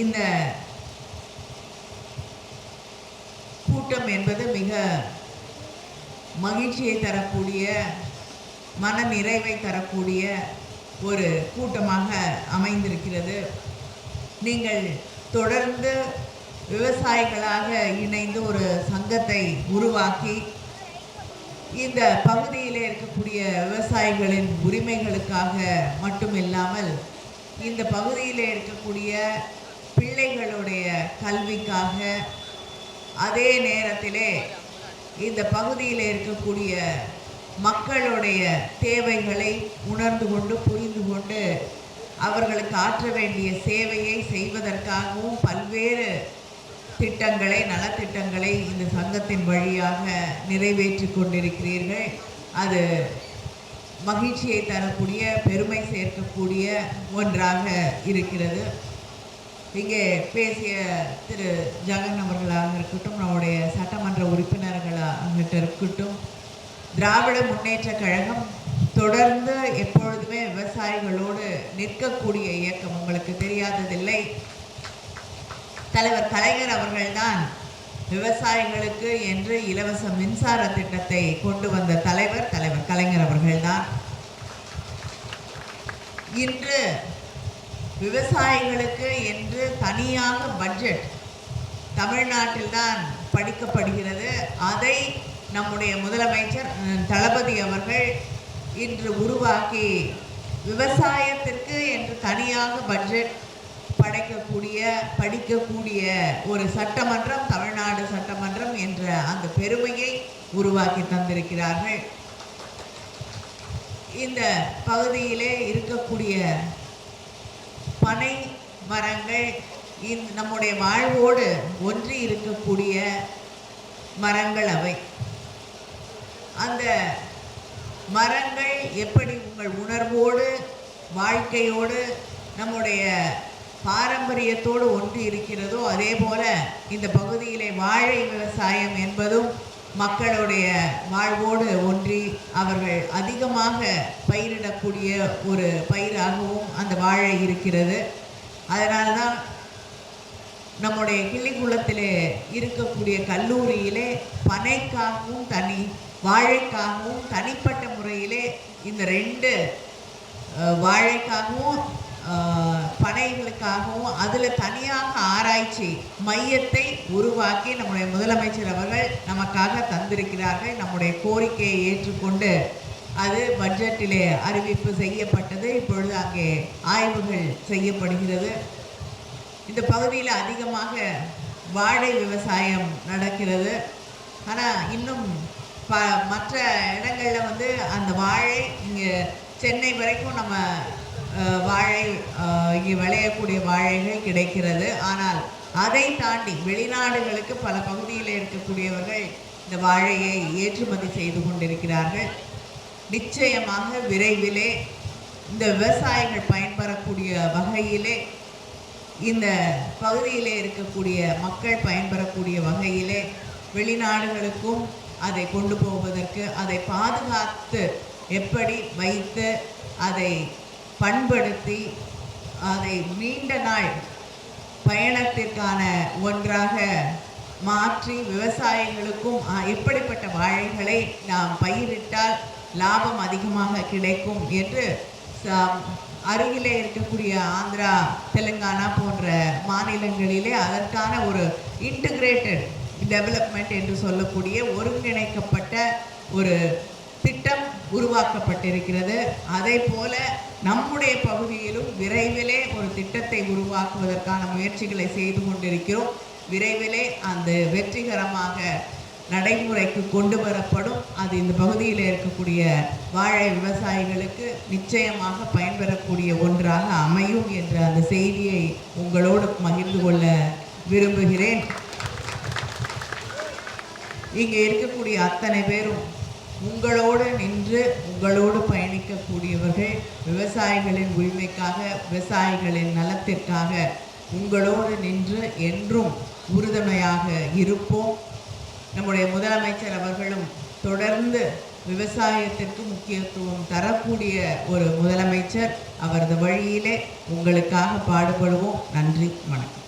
இந்த கூட்டம் என்பது மிக மகிழ்ச்சியை தரக்கூடிய மன நிறைவை தரக்கூடிய ஒரு கூட்டமாக அமைந்திருக்கிறது. நீங்கள் தொடர்ந்து விவசாயிகளாக இணைந்து ஒரு சங்கத்தை உருவாக்கி இந்த பகுதியில் இருக்கக்கூடிய விவசாயிகளின் உரிமைகளுக்காக மட்டுமில்லாமல் இந்த பகுதியில் இருக்கக்கூடிய பிள்ளைகளுடைய கல்விக்காக அதே நேரத்திலே இந்த பகுதியில் இருக்கக்கூடிய மக்களுடைய தேவைகளை உணர்ந்து கொண்டு புரிந்து கொண்டு அவர்களுக்கு ஆற்ற வேண்டிய சேவையை செய்வதற்காகவும் பல்வேறு திட்டங்களை நலத்திட்டங்களை இந்த சங்கத்தின் வழியாக நிறைவேற்றி கொண்டிருக்கிறீர்கள். அது மகிழ்ச்சியை தரக்கூடிய பெருமை சேர்க்கக்கூடிய ஒன்றாக இருக்கிறது. இங்கே பேசிய திரு ஜெகன் அவர்களாக இருக்கட்டும் நம்முடைய சட்டமன்ற உறுப்பினர்களாக இருக்கட்டும். திராவிட முன்னேற்ற கழகம் தொடர்ந்து எப்பொழுதுமே விவசாயிகளோடு நிற்கக்கூடிய இயக்கம் உங்களுக்கு தெரியாததில்லை. தலைவர் கலைஞர் அவர்கள்தான் விவசாயிகளுக்கு என்று இலவச மின்சார திட்டத்தை கொண்டு வந்த தலைவர் தலைவர் கலைஞர் அவர்கள்தான். இன்று விவசாயிகளுக்கு என்று தனியாக பட்ஜெட் தமிழ்நாட்டில்தான் படிக்கப்படுகிறது. அதை நம்முடைய முதலமைச்சர் தளபதி அவர்கள் இன்று உருவாக்கி விவசாயத்திற்கு என்று தனியாக பட்ஜெட் படைக்கக்கூடிய படிக்கக்கூடிய ஒரு சட்டமன்றம் தமிழ்நாடு சட்டமன்றம் என்ற அந்த பெருமையை உருவாக்கி தந்திருக்கிறார்கள். இந்த பகுதியிலே இருக்கக்கூடிய பனை மரங்கள் இந்த நம்முடைய வாழ்வோடு ஒன்றி இருக்கக்கூடிய மரங்கள் அவை. அந்த மரங்கள் எப்படி உங்கள் உணர்வோடு வாழ்க்கையோடு நம்முடைய பாரம்பரியத்தோடு ஒன்று இருக்கிறதோ அதே போல இந்த பகுதியிலே வாழை விவசாயம் என்பதும் மக்களுடைய வாழ்வோடு ஒன்றி அவர்கள் அதிகமாக பயிரிடக்கூடிய ஒரு பயிராகவும் அந்த வாழை இருக்கிறது. அதனால்தான் நம்முடைய கிள்ளிக்குளத்திலே இருக்கக்கூடிய கல்லூரியிலே பனைக்காகவும் தனி வாழைக்காகவும் தனிப்பட்ட முறையிலே இந்த ரெண்டு வாழைக்காகவும் பனைகளுக்காகவும் அதில் தனியாக ஆராய்ச்சி மையத்தை உருவாக்கி நம்முடைய முதலமைச்சர் அவர்கள் நமக்காக தந்திருக்கிறார்கள். நம்முடைய கோரிக்கையை ஏற்றுக்கொண்டு அது பட்ஜெட்டிலே அறிவிப்பு செய்யப்பட்டது. இப்பொழுது அங்கே ஆய்வுகள் செய்யப்படுகிறது. இந்த பகுதியில் அதிகமாக வாழை விவசாயம் நடக்கிறது. ஆனால் இன்னும் ப மற்ற இடங்களில் வந்து அந்த வாழை இங்கே சென்னை வரைக்கும் நம்ம வாழை இங்கே விளையக்கூடிய வாழைகள் கிடைக்கிறது. ஆனால் அதை தாண்டி வெளிநாடுகளுக்கு பல பகுதியில் இருக்கக்கூடியவர்கள் இந்த வாழையை ஏற்றுமதி செய்து கொண்டிருக்கிறார்கள். நிச்சயமாக விரைவிலே இந்த விவசாயிகள் பயன்பெறக்கூடிய வகையிலே இந்த பகுதியிலே இருக்கக்கூடிய மக்கள் பயன்பெறக்கூடிய வகையிலே வெளிநாடுகளுக்கும் அதை கொண்டு போவதற்கு அதை பாதுகாத்து எப்படி வைத்து அதை பண்படுத்தி அதை நீண்ட நாள் பயணத்திற்கான ஒன்றாக மாற்றி விவசாயிகளுக்கும் எப்படிப்பட்ட வாழைகளை நாம் பயிரிட்டால் லாபம் அதிகமாக கிடைக்கும் என்று ச- அருகிலே இருக்கக்கூடிய ஆந்திரா தெலுங்கானா போன்ற மாநிலங்களிலே அதற்கான ஒரு இன்டிகிரேட்டட் டெவலப்மெண்ட் என்று சொல்லக்கூடிய ஒருங்கிணைக்கப்பட்ட ஒரு திட்டம் உருவாக்கப்பட்டிருக்கிறது. அதே போல நம்முடைய பகுதியிலும் விரைவிலே ஒரு திட்டத்தை உருவாக்குவதற்கான முயற்சிகளை செய்து கொண்டிருக்கிறோம். விரைவிலே அந்த வெற்றிகரமாக நடைமுறைக்கு கொண்டு வரப்படும். அது இந்த பகுதியில் இருக்கக்கூடிய வாழை விவசாயிகளுக்கு நிச்சயமாக பயன்பெறக்கூடிய ஒன்றாக அமையும் என்ற அந்த செய்தியை உங்களோடு பகிர்ந்து கொள்ள விரும்புகிறேன். இங்கே இருக்கக்கூடிய அத்தனை பேரும் உங்களோடு நின்று உங்களோடு பயணிக்கக்கூடியவர்கள் விவசாயிகளின் உரிமைக்காக விவசாயிகளின் நலத்திற்காக உங்களோடு நின்று என்றும் உறுதுணையாக இருப்போம். நம்முடைய முதலமைச்சர் அவர்களும் தொடர்ந்து விவசாயத்திற்கு முக்கியத்துவம் தரக்கூடிய ஒரு முதலமைச்சர். அவரது வழியிலே உங்களுக்காக பாடுபடுவோம். நன்றி வணக்கம்.